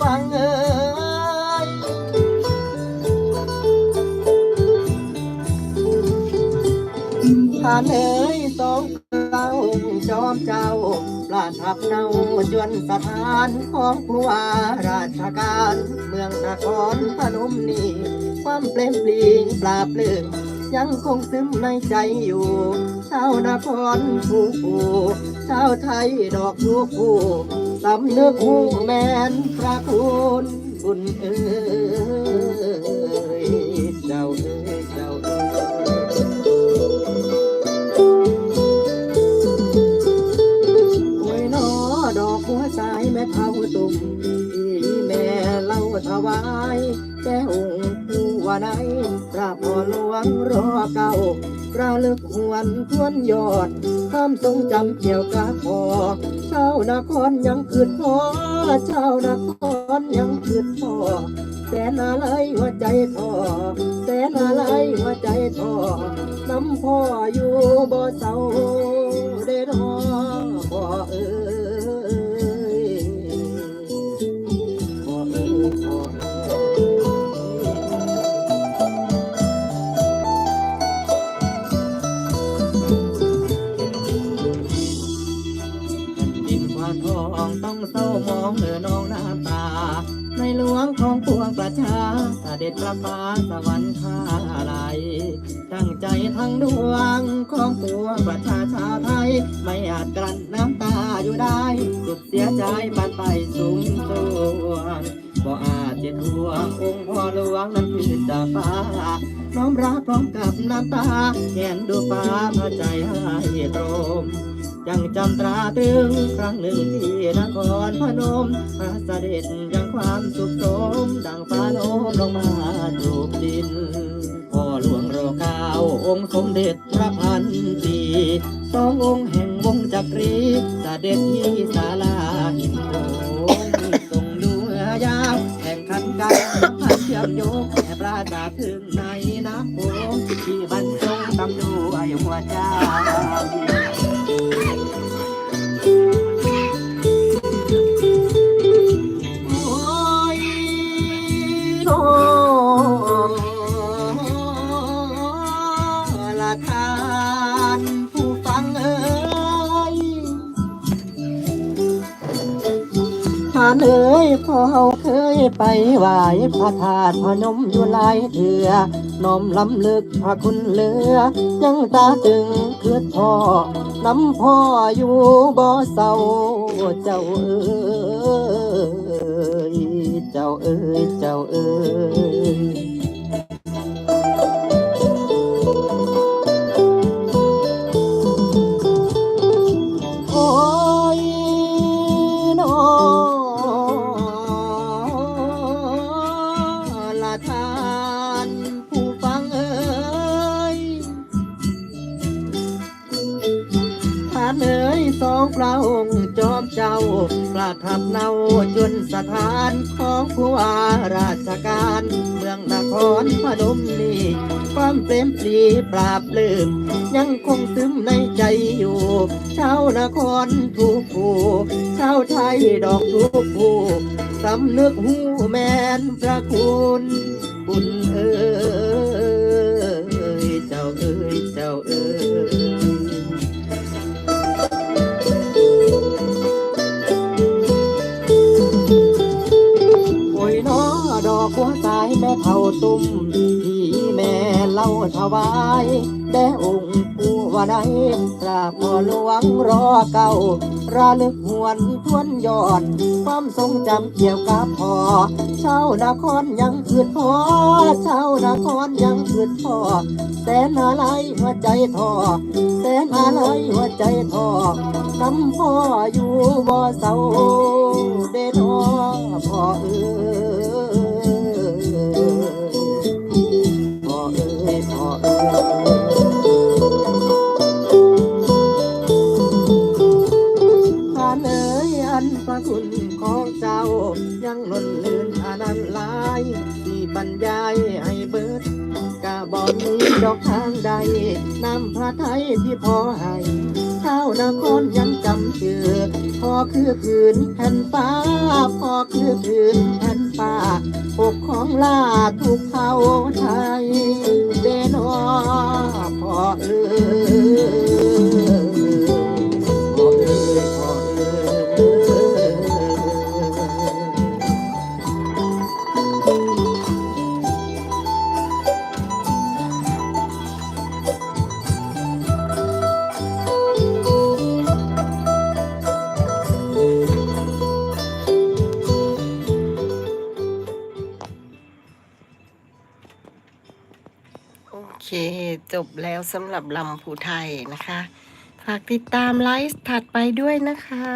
ฟังเอ้ผ่านเอ้ยสองเก้าจอมเจ้าปราทับเนาจวนสถานของผู้ว่าราชการ เมืองนครพนมนี้ ความเปลี่ยนปลีงปราบเลือง ยังคงซึมในใจอยู่ชาวนครผู้ผู้ชาวไทยดอกทุกผู้สำนึกหูแมนพระคุณบุญเอ้ยเจ้าเอ้ยเจ้าเอ้ยโอ้ยนอดอกหัวใจแม่เท่าตุ่มที่แม่เล่าถวายแก้องค์ผู้ ว่าในพระพ่อหลวงรอเก่าระลึกหวนทวนยอดความทรงจำเกี่ยวกับพ่อชานครยังคืดพ่อชานครยังคืดพ่อแสนอะไรหัวใจท้อแสนอะไรหัวใจท้อน้ำพ่ออยู่บ่เศร้าเด้อพ่อเอ้ย น้องน้ำตา ในหลวงของปวงประชาเสด็จประฟ้าสวรรคาลัยตั้งใจทั้งดวงของปวงประชาชาไทย ไม่อาจกลั้นน้ำตาอยู่ได้ สุดเสียใจบานไปสูงส่วงบ่อาจจะทวงองค์พ่อหลวงนั้นคือจาฟ้าน้อมรับพร้อมกับน้ำตาแงนดูฟ้าพระใจให้ตรม ยังจำตราตรึงครั้งหนึ่งที่นครพนมพระเสด็จยังความสุขสมดังฟ้าโน้มลงมาจูบดินพ่อหลวงรอเก้าองค์สมเด็จพระพันปีสององค์แห่งวงจักรีเสด็จที่ศาลาหินโขงทรงดูเรือยาวแข่งขันกันพันเชื่อมโยงแห่ปราดาถึงในน้ำโขงที่บรรจงตำด้วยหัวใจ ทาน ผู้ฟังเอ้ยทานเอ้ยพอเฮาเคยไปไหว้พระธาตุพนมอยู่หลายเถื่อน้อมลำลึกพระคุณเหลือ ยังตาตึงคือพ่อน้ำพ่ออยู่บ่เศร้าเจ้าเอ้ยเจ้าเอ้ยเจ้าเอ้ย เอ๋ยสองพระองค์จอมเจ้า ประทับเนาจนสถานของผู้ว่าราชการ เมืองนครพนมนี่ความเปรมปรีปราบลืม ยังคงซึมในใจอยู่ชาวนครทุกผู้ชาวไทยดอกทุกผู้สำนึกหูแมนพระคุณบุญเอ๋ยเจ้าเอ๋ยเจ้าเอ๋ย เล่าถวายแด่องค์ผู้ว่าใดกราบพ่อหลวงรอเก่าระลึกหวนทวนยอด ความทรงจำเกี่ยวกับพ่อเชานครยังคืดพ่อเชานครยังคืดพ่อแสนอะไรหัวใจท้อแสนอะไรหัวใจท้อน้ำพ่ออยู่บ่เศร้าเด้อน้อพ่อเอ้ย บอกมีดอกทางใดนำพระไทยที่พอให้เจ้านครยังจำชื่อพ่อคือผืนแผ่นฟ้าพ่อคือผืนแผ่นฟ้าปกของลาทุกเผ่าไทยเดนอพ่อเออ โอเค จบแล้วสำหรับลำภูไทยนะคะ ฝากติดตามไลฟ์ถัดไปด้วยนะคะ